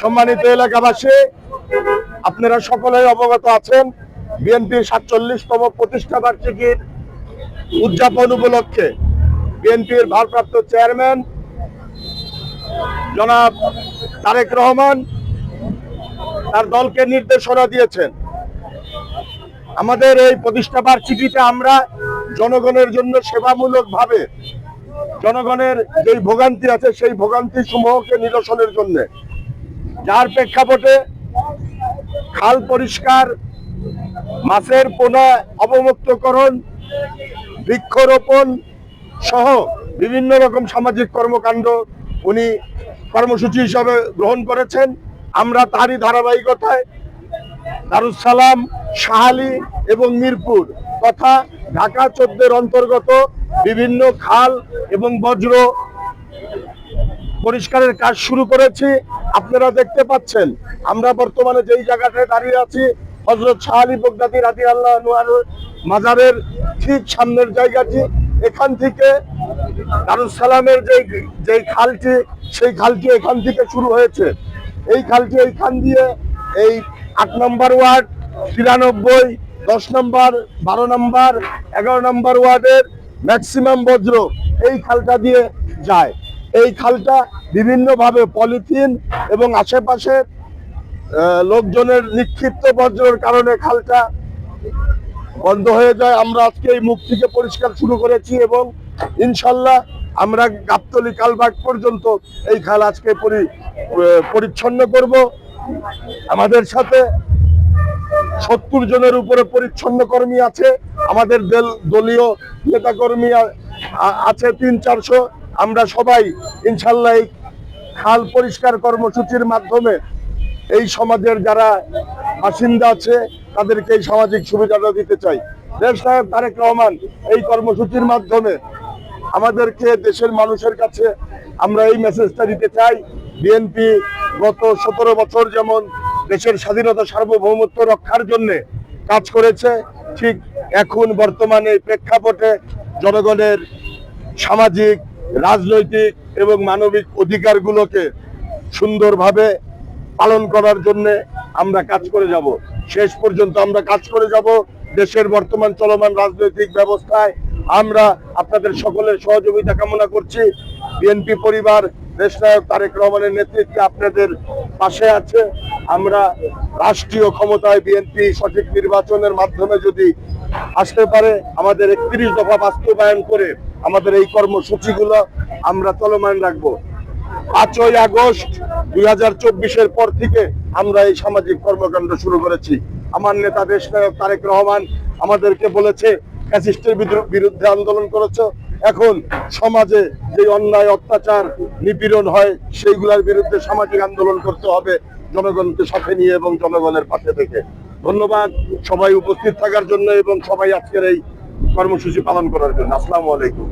সম্মানিত এলাকাবাসী, আপনারা সকলেই অবগত আছেন বিএনপির সাতচল্লিশতম প্রতিষ্ঠা বার্ষিকীর উদযাপন উপলক্ষে বিএনপির ভারপ্রাপ্ত চেয়ারম্যান জনাব তারেক রহমান তার দলকে নির্দেশনা দিয়েছেন। আমাদের এই প্রতিষ্ঠা বার্ষিকীতে আমরা জনগণের জন্য সেবামূলক ভাবে জনগণের যেই ভোগান্তি আছে, সেই ভোগান্তি সমূহকে নিরসনের জন্য যার প্রেক্ষাপটে খাল পরিষ্কার, মাছের পোনা অবমুক্তকরণ, বৃক্ষরোপণ সহ বিভিন্ন রকম সামাজিক কর্মকাণ্ড উনি কর্মসূচি হিসাবে গ্রহণ করেছেন। আমরা তারই ধারাবাহিকতায় দারুসালাম শাহালি এবং মিরপুর তথা ঢাকা চোদ্দের অন্তর্গত বিভিন্ন খাল এবং বজ্র পরিষ্কারের কাজ শুরু করেছি। আপনারা দেখতে পাচ্ছেন, আমরা বর্তমানে যেই জায়গাটায় দাঁড়িয়ে আছি, হজরত শাহালি বগদাদি রাজি আল্লাহ মাজারের ঠিক সামনের জায়গাটি। এখান থেকে দারুসালামের যে যেই খালটি, সেই খালটি এখান থেকে শুরু হয়েছে। এই খালটি এইখান দিয়ে এই আট নম্বর ওয়ার্ড, তিরানব্বই, দশ নম্বর, বারো নম্বর, এগারো নম্বর ওয়ার্ডের ম্যাক্সিমাম বজ্র এই খালটা দিয়ে যায়। এই খালটা বিভিন্নভাবে পলিথিন এবং আশেপাশে লোকজনের নিক্ষিপ্ত বজ্রের কারণে খালটা বন্ধ হয়ে যায়। আমরা আজকে এই মুখ থেকে পরিষ্কার শুরু করেছি এবং ইনশাল্লাহ আমরা গাবতলি কালবাগ পর্যন্ত এই খাল আজকে পরি- পরিচ্ছন্ন করব। আমাদের সাথে সত্তর জনের উপরে পরিচ্ছন্ন কর্মী আছে। আমাদের দল- দলীয় নেতা কর্মী আছে তিন চারশো। আমরা সবাই ইনশাল্লাহ এই খাল পরিষ্কার কর্মসূচির মাধ্যমে এই সমাজের যারা বাসিন্দা আছে, তাদেরকে এই সামাজিক সুবিধাটা দিতে চাই। দেশ সাহেব তারেক রহমান, এই কর্মসূচির মাধ্যমে আমাদেরকে দেশের মানুষের কাছে আমরা এই মেসেজটা দিতে চাই। বিএনপি গত সতেরো বছর যেমন দেশের স্বাধীনতা সার্বভৌমত্ব রক্ষার জন্য কাজ করেছে, ঠিক এখন বর্তমানে প্রেক্ষাপটে জনগণের সামাজিক রাজনৈতিক এবং মানবিক অধিকারগুলোকে সুন্দরভাবে পালন করার জন্য আমরা কাজ করে যাব। শেষ পর্যন্ত আমরা কাজ করে যাব। দেশের বর্তমান চলমান রাজনৈতিক ব্যবস্থায় আমরা আপনাদের সকলের সহযোগিতা কামনা করছি। বিএনপি পরিবার দেশনায়ক তারেক রহমানের নেতৃত্বে আপনাদের পাশে আছে। আমরা রাষ্ট্রীয় ক্ষমতায় বিএনপি সঠিক নির্বাচনের মাধ্যমে যদি আসতে পারে, আমাদের একত্রিশ দফা বাস্তবায়ন করে আমাদের এই কর্মসূচিগুলো আমরা চলমান রাখব। পাঁচই আগস্ট দুই হাজার চব্বিশের পর থেকে আমরা এই সামাজিক কর্মকাণ্ড শুরু করেছি। আমার নেতা দেশ নায়ক তারেক রহমান আমাদেরকে বলেছে, ফ্যাসিস্টের বিরুদ্ধে আন্দোলন করেছ। এখন সমাজে যে অন্যায়, অত্যাচার, নিপীড়ন হয়, সেইগুলোর বিরুদ্ধে সামাজিক আন্দোলন করতে হবে জনগণকে সাথে নিয়ে এবং জনগণের পাশে থেকে। ধন্যবাদ সবাই উপস্থিত থাকার জন্য এবং সবাই আজকের এই কর্মসূচি পালন করার জন্য। আসসালামু আলাইকুম।